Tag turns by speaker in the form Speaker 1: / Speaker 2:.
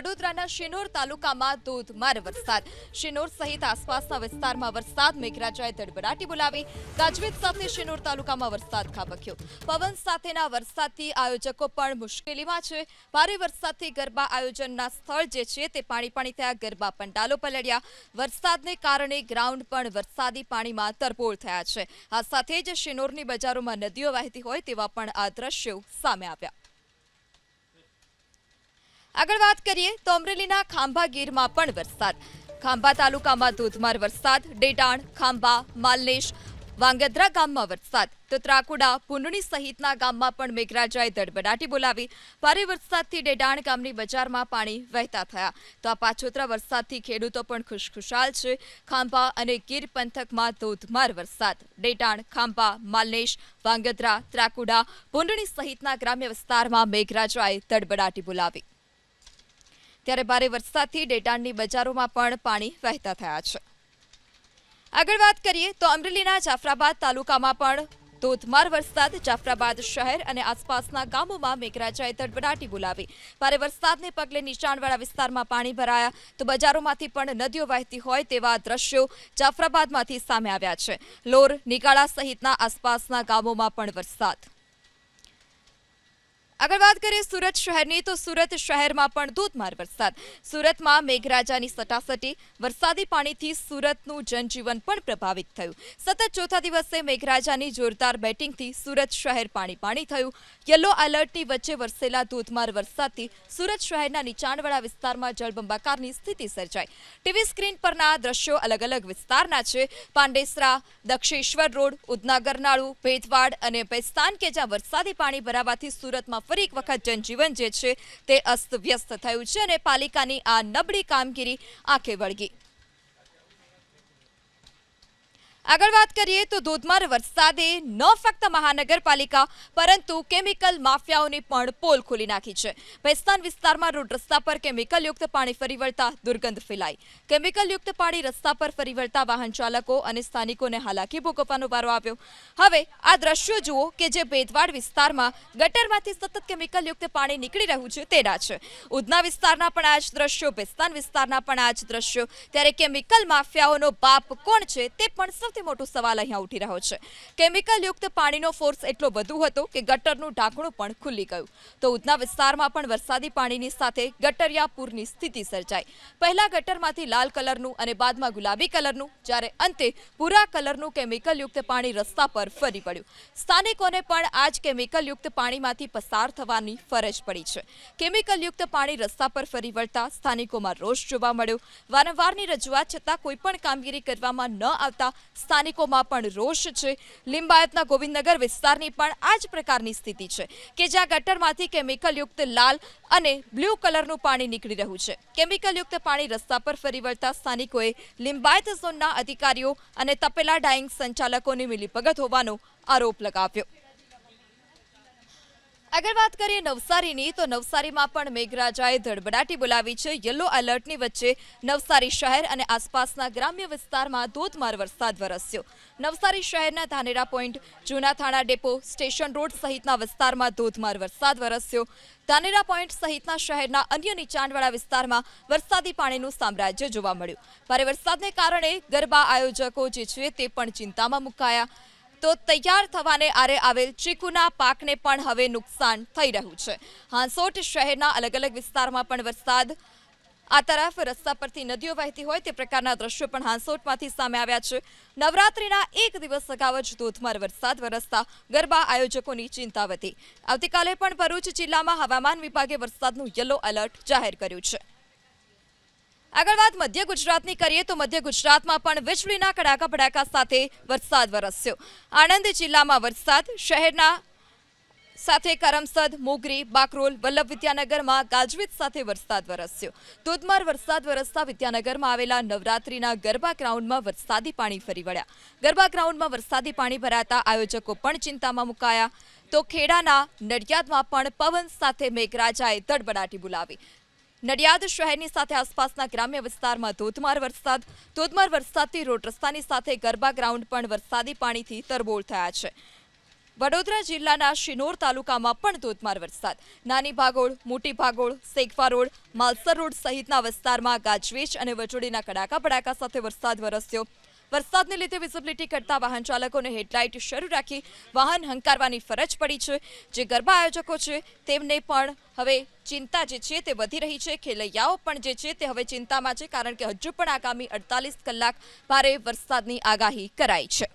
Speaker 1: વડોદરાના શિનોર તાલુકામાં ધોધમાર વરસાદ. શિનોર સહિત આસપાસના વિસ્તારમાં વરસાદ, મેઘરાજાએ ધડબડાટી બોલાવી. ગાજવીજ સાથે શિનોર તાલુકામાં વરસાદ ખાબક્યો. પવન સાથેના વરસાદથી આયોજકો પણ મુશ્કેલીમાં છે. ભારે વરસાદથી ગરબા આયોજનના સ્થળ જે છે તે પાણી પાણી થયા, ગરબા પંડાલો પલળ્યા. વરસાદને કારણે ગ્રાઉન્ડ પણ વરસાદી પાણીમાં તરબોળ થયા છે. આ સાથે જ શિનોરની બજારોમાં નદીઓ વહેતી હોય તેવા પણ આ દ્રશ્યો સામે આવ્યા. આગળ વાત કરીએ તો અમરેલીના ખાંભા ગીરમાં પણ વરસાદ. ખાંભા તાલુકામાં ધોધમાર વરસાદ, ડેટાણ, ખાંભા, માલનેશ વાંગદ્રા ગામમાં વરસાદ. તો ત્રાકુડા, પુંડણી સહિતના ગામમાં પણ મેઘરાજાએ ધડબડાટી બોલાવી. ભારે વરસાદથી ડેડાણ ગામની બજારમાં પાણી વહેતા થયા. તો આ પાછોતરા વરસાદથી ખેડૂતો પણ ખુશખુશાલ છે. ખાંભા અને ગીર પંથકમાં ધોધમાર વરસાદ. ડેટાણ, ખાંભા, માલનેશ વાંગદ્રા ત્રાકુડા, પુંડણી સહિતના ગ્રામ્ય વિસ્તારમાં મેઘરાજાએ ધડબડાટી બોલાવી. ત્યારે ભારે વરસાદથી ડેટાણની બજારોમાં પણ પાણી વહેતા થયા છે. આગળ વાત કરીએ તો અમરેલીના જાફરાબાદ તાલુકામાં પણ ધોધમાર વરસાદ. જાફરાબાદ શહેર અને આસપાસના ગામોમાં મેઘરાજાએ તડબડાટી બોલાવી. ભારે વરસાદને પગલે નીચાણવાળા વિસ્તારમાં પાણી ભરાયા. તો બજારોમાંથી પણ નદીઓ વહેતી હોય તેવા દ્રશ્યો જાફરાબાદમાંથી સામે આવ્યા છે. લોર, નિગાળા સહિતના આસપાસના ગામોમાં પણ વરસાદ. આગળ વાત કરીએ સુરત શહેરની, તો સુરત શહેરમાં પણ ધોધમાર વરસાદ. સુરતમાં મેઘરાજાની સટાસટી, વરસાદી પાણીથી સુરતનું જનજીવન પણ પ્રભાવિત થયું. સતત ચોથા દિવસે મેઘરાજાની જોરદાર બેટિંગથી સુરત શહેર પાણી પાણી થયું. યલો એલર્ટની વચ્ચે વરસેલા ધોધમાર વરસાદથી સુરત શહેરના નીચાણવાળા વિસ્તારમાં જળબંબાકારની સ્થિતિ સર્જાઈ. ટીવી સ્ક્રીન પરના દ્રશ્યો અલગ અલગ વિસ્તારના છે. પાંડેસરા, દક્ષેશ્વર રોડ ઉદનાગરનાળુ ભેદવાડ અને બેસ્તાન કે જ્યાં વરસાદી પાણી ભરાવાથી સુરતમાં ફરી એક વખત જનજીવન જે છે તે અસ્તવ્યસ્ત થયું છે અને પાલિકાની આ નબળી કામગીરી આંખે વળગી. આગળ વાત કરીએ તો ધોધમાર વરસાદે ન ફક્ત મહાનગરપાલિકા, પરંતુ કેમિકલ માફિયાઓની પણ પોલ ખોલી નાખી છે. ભેસ્તાન વિસ્તારમાં રોડ રસ્તા પર કેમિકલયુક્ત પાણી ફરી વળતા દુર્ગંધ ફેલાઈ. કેમિકલયુક્ત પાણી રસ્તા પર ફરી વળતા વાહન ચાલકો અને સ્થાનિકોને હાલાકી ભોગવવાનો વારો આવ્યો. હવે આ દ્રશ્યો જુઓ કે જે ભેદવાડ વિસ્તારમાં ગટરમાંથી સતત કેમિકલયુક્ત પાણી નીકળી રહ્યું છે તેના છે. ઉધના વિસ્તારના પણ આ જ દ્રશ્યો, ભેસ્તાન વિસ્તારના પણ આ જ દ્રશ્યો. ત્યારે કેમિકલ માફિયાઓનો બાપ કોણ છે તે પણ સૌથી મોટો સવાલ અહીંયા ઉઠી રહ્યો છે. કેમિકલયુક્ત પાણીનો ફોર્સ એટલો વધુ હતો કે ગટરનું ઢાંકણું પણ ખુલ્લી ગયું. તો ઉધના વિસ્તારમાં પણ વરસાદી પાણીની સાથે ગટરિયા પૂરની સ્થિતિ સર્જાઈ. પહેલા ગટરમાંથી લાલ કલરનું અને બાદમાં ગુલાબી કલરનું, જ્યારે અંતે ભૂરા કલરનું કેમિકલયુક્ત પાણી રસ્તા પર ફરી પડ્યું. સ્થાનિકોને પણ આ જ કેમિકલ યુક્ત પાણીમાંથી પસાર થવાની ફરજ પડી છે. કેમિકલયુક્ત પાણી રસ્તા પર ફરી વળતા સ્થાનિકોમાં રોષ જોવા મળ્યો. વારંવારની રજૂઆત છતાં કોઈ પણ કામગીરી કરવામાં ન આવતા સ્થાનિકોમાં પણ રોષ છે. લિંબાયતના ગોવિંદનગર વિસ્તારની પણ આ જ પ્રકારની સ્થિતિ છે કે જ્યાં ગટરમાંથી કેમિકલયુક્ત લાલ અને બ્લુ કલરનું પાણી નીકળી રહ્યું છે. કેમિકલયુક્ત પાણી રસ્તા પર ફરી વળતા સ્થાનિકોએ લિંબાયત ઝોનના અધિકારીઓ અને તપેલા ડાઇંગ સંચાલકોની મિલીભગત હોવાનો આરોપ લગાવ્યો. આગળ વાત કરીએ નવસારીની, તો નવસારીમાં પણ મેઘરાજાએ ધડબડાટી બોલાવી છે. યલો એલર્ટની વચ્ચે નવસારી શહેર અને આસપાસના ગ્રામ્ય વિસ્તારમાં ધોધમાર વરસાદ વરસ્યો. નવસારી શહેરના ધાનેરા પોઈન્ટ, જૂના થાણા ડેપો, સ્ટેશન રોડ સહિતના વિસ્તારમાં ધોધમાર વરસાદ વરસ્યો. ધાનેરા પોઈન્ટ સહિતના શહેરના અન્ય નીચાણવાળા વિસ્તારમાં વરસાદી પાણીનું સામ્રાજ્ય જોવા મળ્યું. ભારે વરસાદને કારણે ગરબા આયોજકો જે છે તે પણ ચિંતામાં મુકાયા. તો તૈયાર થવાને આરે આવેલ ચીકુના પાકને પણ હવે નુકસાન થઈ રહ્યું છે. હાંસોટ શહેરના અલગ અલગ વિસ્તારમાં પણ વરસાદ. આ તરફ રસ્તા પરથી નદીઓ વહેતી હોય તે પ્રકારના દ્રશ્યો પણ હાંસોટમાંથી સામે આવ્યા છે. નવરાત્રિના એક દિવસ અગાઉ જ ધોધમાર વરસાદ વરસતા ગરબા આયોજકોની ચિંતા વધી. આવતીકાલે પણ ભરૂચ જિલ્લામાં હવામાન વિભાગે વરસાદનું યલો એલર્ટ જાહેર કર્યું છે. આગળ વાત મધ્ય ગુજરાતની કરીએ તો મધ્ય ગુજરાતમાં પણ વીજળીના કડાકા ભડાકા સાથે વરસાદ વરસ્યો. આણંદ જિલ્લામાં વરસાદ, શહેરના સાથે કરમસદ, મોગરી, બાકરોલ, વલ્લભ વિદ્યાનગરમાં ગાજવીજ સાથે વરસાદ વરસ્યો. ધોધમાર વરસાદ વરસતા વિદ્યાનગરમાં આવેલા નવરાત્રીના ગરબા ગ્રાઉન્ડમાં વરસાદી પાણી ફરી વળ્યા. ગરબા ગ્રાઉન્ડમાં વરસાદી પાણી ભરાતા આયોજકો પણ ચિંતામાં મુકાયા. તો ખેડાના નડિયાદમાં પણ પવન સાથે મેઘરાજાએ તડબડાટી બોલાવી. નડિયાદ શહેરની સાથે આસપાસના ગ્રામ્ય વિસ્તારમાં ધોધમાર વરસાદ, ધોધમાર વરસાદથી રોડ રસ્તાની સાથે ગરબા ગ્રાઉન્ડ પણ વરસાદી પાણીથી તરબોળ થયા છે. વડોદરા જિલ્લાના શિનોર તાલુકામાં પણ ધોધમાર વરસાદ. નાની ભાગોળ, મોટી ભાગોળ શેખવા રોડ, માલસર રોડ સહિતના વિસ્તારમાં ગાજવીજ અને વજોડીના કડાકા ભડાકા સાથે વરસાદ વરસ્યો. વરસાદને લીધે વિઝિબિલિટી કરતા વાહન ચાલકોને હેડલાઇટ શરૂ રાખી વાહન હંકારવાની ફરજ પડી છે. જે ગરબા આયોજકો છે, તેમને પણ હવે ચિંતા જે છે તે વધી રહી છે. ખેલૈયાઓ પણ જે છે તે હવે ચિંતામાં છે, કારણ કે હજુ પણ આગામી અડતાલીસ કલાક ભારે વરસાદની આગાહી કરાઈ છે.